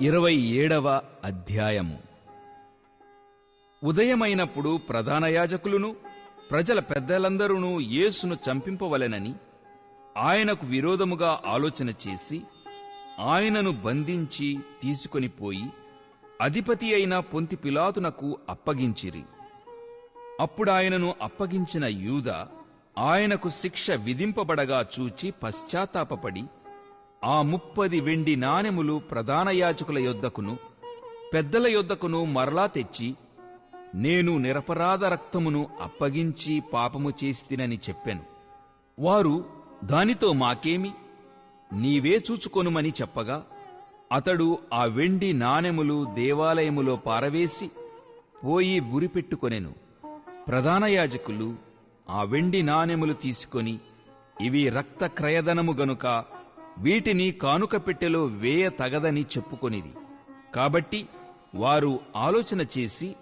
ఇరవై ఏడవ అధ్యాయము. ఉదయమైనప్పుడు ప్రధాన యాజకులను ప్రజల పెద్దలందరూ యేసును చంపింపవలెనని ఆయనకు విరోధముగా ఆలోచన చేసి ఆయనను బంధించి తీసుకొని పోయి అధిపతి అయిన పొంతి పిలాతునకు అప్పగించిరి. అప్పుడాయనను అప్పగించిన యూద ఆయనకు శిక్ష విధింపబడగా చూచి పశ్చాత్తాపపడి ఆ ముప్పది వెండి నాణెములు ప్రధాన యాజకుల యొద్దకును పెద్దల యొద్దకును మరలా తెచ్చి నేను నిరపరాధ రక్తమును అప్పగించి పాపము చేస్తినని చెప్పాను. వారు దానితో మాకేమి? నీవే చూచుకొనుమని చెప్పగా అతడు ఆ వెండి నాణెములు దేవాలయములో పారవేసి పోయి గురిపెట్టుకొనెను ప్రధాన యాజకులు ఆ వెండి నాణెములు తీసుకొని ఇవి రక్త క్రయధనము గనుక వీటిని కానుక పెట్టెలో వేయ తగదని చెప్పుకొనిది. కాబట్టి వారు ఆలోచన చేసి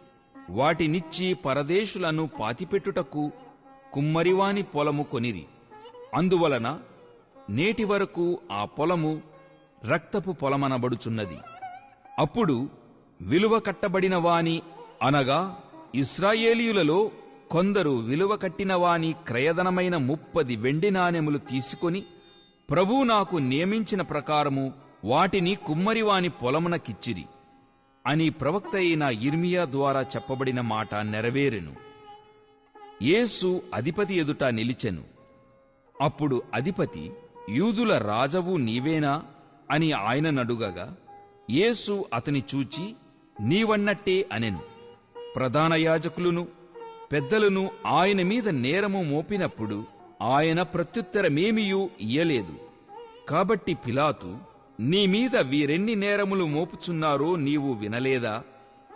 వాటినిచ్చి పరదేశులను పాతిపెట్టుటకు కుమ్మరివాని పొలము కొనిరి. అందువలన నేటి వరకు ఆ పొలము రక్తపు పొలమనబడుచున్నది. అప్పుడు విలువ కట్టబడిన వాని అనగా ఇస్రాయేలీయులలో కొందరు విలువ కట్టిన వాని క్రయధనమైన ముప్పది వెండి నాణెములు తీసుకొని ప్రభువు నాకు నియమించిన ప్రకారము వాటిని కుమ్మరివాని పొలమునకిచ్చిరి అని ప్రవక్త అయిన ఇర్మియా ద్వారా చెప్పబడిన మాట నెరవేరెను. యేసు అధిపతి ఎదుట నిలిచెను. అప్పుడు అధిపతి యూదుల రాజవు నీవేనా అని ఆయన నడుగగా యేసు అతని చూచి నీవన్నట్టే అనెను. ప్రధాన యాజకులును పెద్దలను ఆయన మీద నేరము మోపినప్పుడు ఆయన ప్రత్యుత్తరమేమియూ ఇయ్యలేదు. కాబట్టి పిలాతు నీ మీద వీరెన్ని నేరములు మోపుచున్నారో నీవు వినలేదా?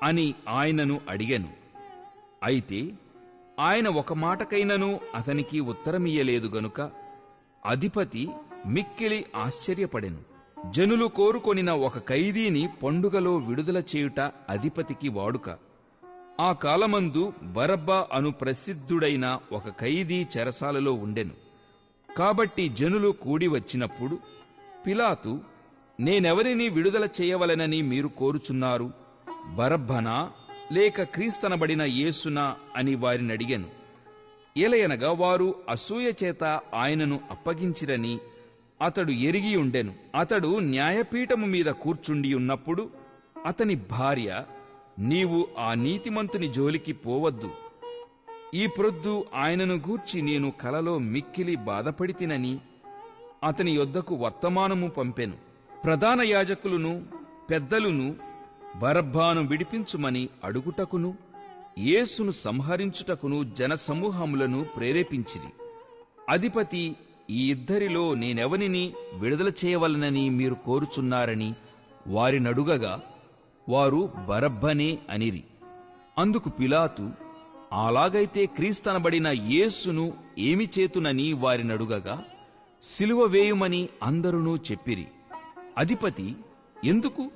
అని ఆయనను అడిగను. అయితే ఆయన ఒక మాటకైనను అతనికి ఉత్తరమియ్యలేదు గనుక అధిపతి మిక్కిలి ఆశ్చర్యపడెను. జనులు కోరుకొనిన ఒక ఖైదీని పండుగలో విడుదల చేయుట అధిపతికి వాడుక. ఆ కాలమందు బరబ్బా అను ప్రసిద్ధుడైన ఒక ఖైదీ చెరసాలలో ఉండెను. కాబట్టి జనులు కూడి వచ్చినప్పుడు పిలాతు నేనెవరిని విడుదల చేయవలెనని మీరు కోరుచున్నారు? బరబ్బనా? లేక క్రీస్తనబడిన యేసునా? అని వారిని అడిగాను. ఏలయనగా వారు అసూయ చేత ఆయనను అప్పగించిరని అతడు ఎరిగి ఉండెను. అతడు న్యాయపీఠము మీద కూర్చుండి ఉన్నప్పుడు అతని భార్య నీవు ఆ నీతిమంతుని జోలికి పోవద్దు. ఈ ప్రొద్దు ఆయనను గూర్చి నేను కలలో మిక్కిలి బాధపడితినని అతని యొద్దకు వర్తమానము పంపెను. ప్రధాన యాజకులను పెద్దలును బరబ్బాను విడిపించుమని అడుగుటకును యేసును సంహరించుటకును జనసమూహములను ప్రేరేపించిరి. అధిపతి ఈ ఇద్దరిలో నేనెవనిని విడుదల చేయవలనని మీరు కోరుచున్నారని వారినడుగగా వారు బరబ్బనే అనిరి. అందుకు పిలాతు అలాగైతే క్రీస్తనబడిన యేసును ఏమి చేతునని వారినడుగగా సిలువ వేయుమని అందరునూ చెప్పిరి. అధిపతి ఎందుకు?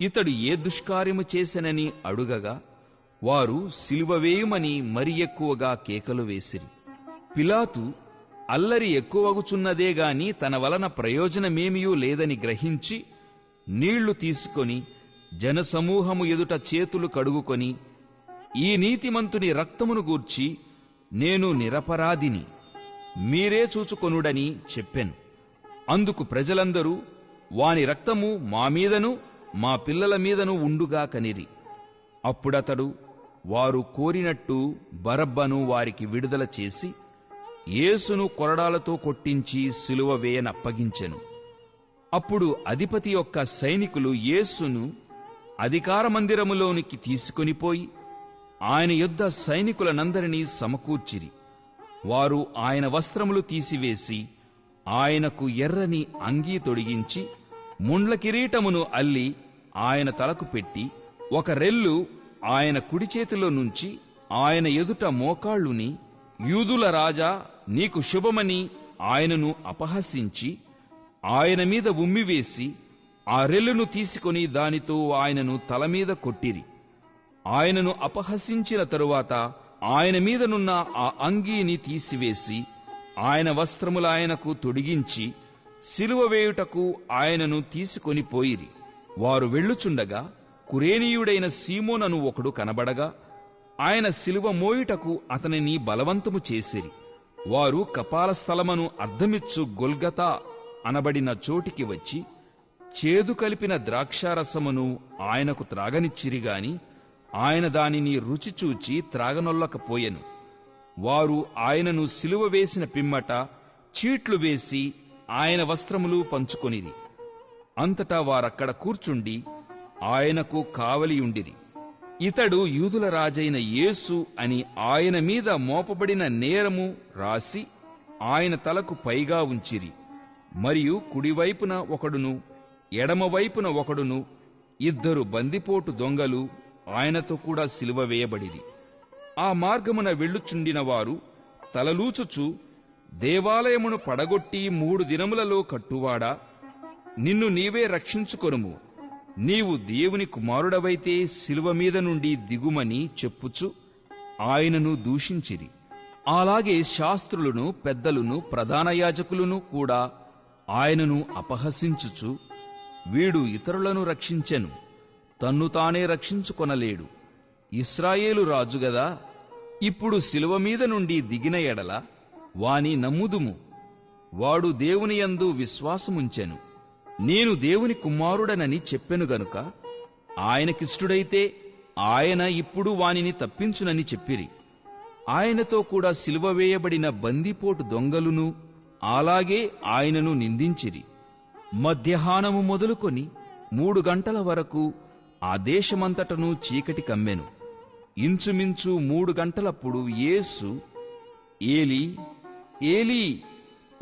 ఇతడు ఏ దుష్కార్యము చేసెనని అడుగగా వారు సిలువ వేయుమని మరి ఎక్కువగా కేకలు వేసిరి. పిలాతు అల్లరి ఎక్కువగుచున్నదే గాని తన వలన ప్రయోజనమేమియూ లేదని గ్రహించి నీళ్ళు తీసుకొని జనసమూహము ఎదుట చేతులు కడుగుకొని ఈ నీతిమంతుని రక్తమును గూర్చి నేను నిరపరాధిని మీరే చూచుకొనుడని చెప్పెను. అందుకు ప్రజలందరూ వాని రక్తము మా మీదను మా పిల్లల మీదను ఉండుగా కనిరి. అప్పుడతడు వారు కోరినట్టు బరబ్బను వారికి విడుదల చేసి యేసును కొరడాలతో కొట్టించి సిలువ వేయనప్పగించెను. అప్పుడు అధిపతి యొక్క సైనికులు యేసును అధికార మందిరములోనికి తీసుకొనిపోయి ఆయన యుద్ధ సైనికులనందరినీ సమకూర్చిరి. వారు ఆయన వస్త్రములు తీసివేసి ఆయనకు ఎర్రని అంగీ తొడిగించి ముండ్ల కిరీటమును అల్లి ఆయన తలకు పెట్టి ఒక రెల్లు ఆయన కుడి చేతిలో నుంచి ఆయన ఎదుట మోకాళ్ళుని యూదుల రాజా నీకు శుభమని ఆయనను అపహసించి ఆయన మీద ఉమ్మివేసి ఆ రెల్లును తీసుకొని దానితో ఆయనను తల మీద కొట్టిరి. ఆయనను అపహసించిన తరువాత ఆయన మీదనున్న ఆ అంగీని తీసివేసి ఆయన వస్త్రములాయనకు తొడిగించి సిలువ వేయుటకు ఆయనను తీసుకొని పోయిరి. వారు వెళ్ళుచుండగా కురేనీయుడైన సీమోనను ఒకడు కనబడగా ఆయన శిలువ మోయుటకు అతనిని బలవంతము చేసిరి. వారు కపాల స్థలమను అర్ధమిచ్చు గొల్గతా అనబడిన చోటికి వచ్చి చేదు కలిపిన ద్రాక్షారసమును ఆయనకు త్రాగనిచ్చిరిగాని ఆయన దానిని రుచి చూచి త్రాగనొల్లకపోయెను. వారు ఆయనను సిలువ వేసిన పిమ్మట చీట్లు వేసి ఆయన వస్త్రములు పంచుకొనిరి. అంతటా వారక్కడ కూర్చుండి ఆయనకు కావలియుండిరి. ఇతడు యూదుల రాజైన యేసు అని ఆయన మీద మోపబడిన నేరము రాసి ఆయన తలకు పైగా ఉంచిరి. మరియు కుడివైపున ఒకడును ఎడమవైపున ఒకడును ఇద్దరు బందిపోటు దొంగలు ఆయనతో కూడా సిలువ వేయబడిరి ఆ మార్గమున వెళ్ళుచుండిన వారు తలలూచుచు దేవాలయమును పడగొట్టి మూడు దినములలో కట్టువాడా? నిన్ను నీవే రక్షించుకొనుము. నీవు దేవుని కుమారుడవైతే శిలువ మీద నుండి దిగుమని చెప్పుచు ఆయనను దూషించిరి. అలాగే శాస్త్రులను పెద్దలను ప్రధాన యాజకులను కూడా ఆయనను అపహసించుచు వీడు ఇతరులను రక్షించెను. తన్ను తానే రక్షించుకొనలేడు. ఇస్రాయేలు రాజుగదా ఇప్పుడు శిలువ మీద నుండి దిగిన ఎడల వాని నమ్ముదుము. వాడు దేవుని యందు విశ్వాసముంచెను. నేను దేవుని కుమారుడనని చెప్పెను గనుక ఆయనకిష్టుడైతే ఆయన ఇప్పుడు వానిని తప్పించునని చెప్పిరి. ఆయనతో కూడా సిలువ వేయబడిన బందిపోటు దొంగలును అలాగే ఆయనను నిందించిరి. మధ్యాహ్నము మొదలుకొని మూడు గంటల వరకు ఆ దేశమంతటను చీకటి కమ్మెను. ఇంచుమించు మూడు గంటలప్పుడు యేసు ఏలి ఏలి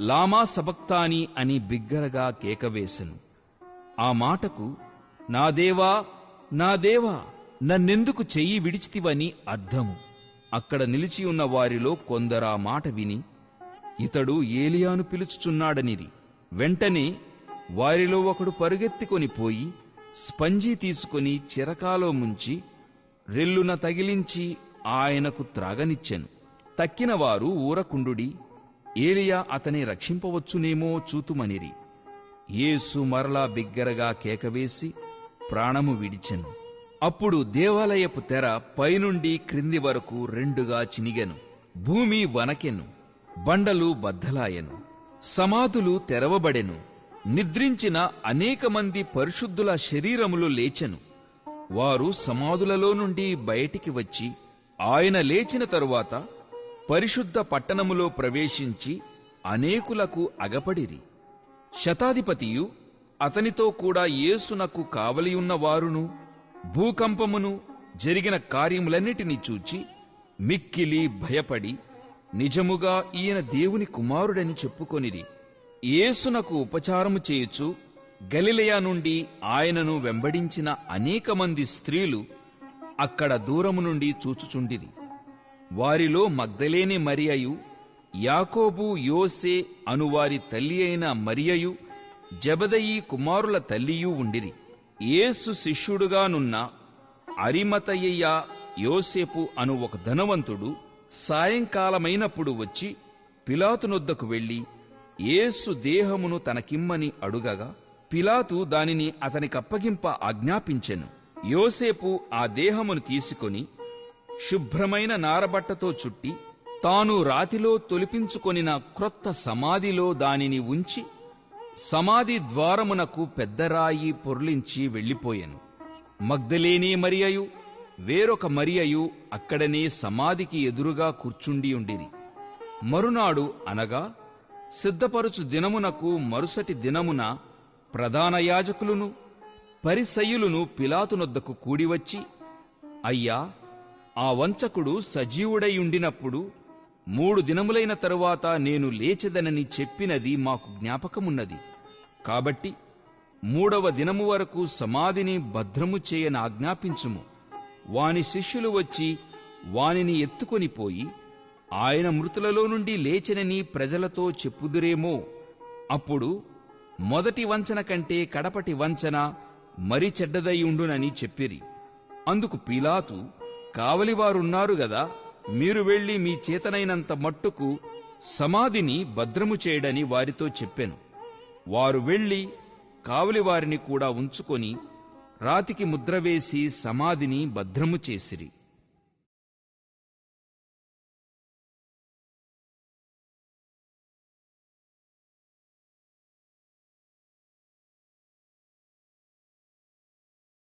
లామా సబక్తాని అని బిగ్గరగా కేకవేశను ఆ మాటకు నా దేవా నా దేవా నన్నెందుకు చెయ్యి విడిచితివని అర్థము. అక్కడ నిలిచి ఉన్న వారిలో కొందరా మాట విని ఇతడు ఏలియాను పిలుచుచున్నాడనిరి. వెంటనే వారిలో ఒకడు పరుగెత్తికొని పోయి స్పంజీ తీసుకొని చిరకాలో ముంచి రెల్లున తగిలించి ఆయనకు త్రాగనిచ్చెను. తక్కినవారు ఊరకుండుడి ఏలియా అతని రక్షింపవచ్చునేమో చూతుమనిరి. యేసు మరలా బిగ్గరగా కేకవేసి ప్రాణము విడిచెను. అప్పుడు దేవాలయపు తెర పైనుండి క్రింది వరకు రెండుగా చినిగెను. భూమి వనకెను. బండలు బద్దలాయెను. సమాధులు తెరవబడెను. నిద్రించిన అనేక మంది పరిశుద్ధుల శరీరములు లేచెను. వారు సమాధులలో నుండి బయటికి వచ్చి ఆయన లేచిన తరువాత పరిశుద్ధ పట్టణములో ప్రవేశించి అనేకులకు అగపడిరి. శతాధిపతియు అతనితో కూడా యేసునకు కావలియున్న వారును భూకంపమును జరిగిన కార్యములన్నిటినీ చూచి మిక్కిలి భయపడి నిజముగా ఈయన దేవుని కుమారుడని చెప్పుకొనిరి. యేసునకు ఉపచారము చేయుచు గలిలయ నుండి ఆయనను వెంబడించిన అనేక మంది స్త్రీలు అక్కడ దూరము నుండి చూచుచుండిరి. వారిలో మగ్ధలేని మరియయు యాకోబు యోసే అనువారి తల్లి అయిన మరియయు జబదయి కుమారుల తల్లియు ఉండిరి. యేసు శిష్యుడుగానున్న అరిమతయ్య యోసేపు అను ఒక ధనవంతుడు సాయంకాలమైనప్పుడు వచ్చి పిలాతునొద్దకు వెళ్ళి యేసు దేహమును తనకిమ్మని అడుగగా పిలాతు దానిని అతనికప్పగింప ఆజ్ఞాపించెను. యోసేపు ఆ దేహమును తీసుకొని శుభ్రమైన నారబట్టతో చుట్టి తాను రాతిలో తొలిపించుకొనిన క్రొత్త సమాధిలో దానిని ఉంచి సమాధి ద్వారమునకు పెద్దరాయి పొర్లించి వెళ్ళిపోయెను. మగ్ధలేని మరియయు వేరొక మరియయు అక్కడనే సమాధికి ఎదురుగా కూర్చుండి ఉండిరి మరునాడు అనగా సిద్ధపరుచు దినమునకు మరుసటి దినమున ప్రధాన యాజకులును పరిసయ్యులును పిలాతునొద్దకు కూడివచ్చి అయ్యా ఆ వంచకుడు సజీవుడై ఉండినప్పుడు మూడు దినములైన తరువాత నేను లేచెదనని చెప్పినది మాకు జ్ఞాపకమున్నది. కాబట్టి మూడవ దినము వరకు సమాధిని భద్రము చేయని ఆజ్ఞాపించుము వాని శిష్యులు వచ్చి వానిని ఎత్తుకొని పోయి ఆయన మృతులలో నుండి లేచినని ప్రజలతో చెప్పుదురేమో. అప్పుడు మొదటి వంచన కంటే కడపటి వంచన మరి చెడ్డదై ఉండునని చెప్పిరి. అందుకు పీలాతు కావలివారున్నారు గదా మీరు వెళ్ళి మీ చేతనైనంత మట్టుకు సమాధిని భద్రము చేయడని వారితో చెప్పెను. వారు వెళ్ళి కావలివారిని కూడా ఉంచుకొని రాతికి ముద్ర వేసి సమాధిని భద్రము చేసిరి.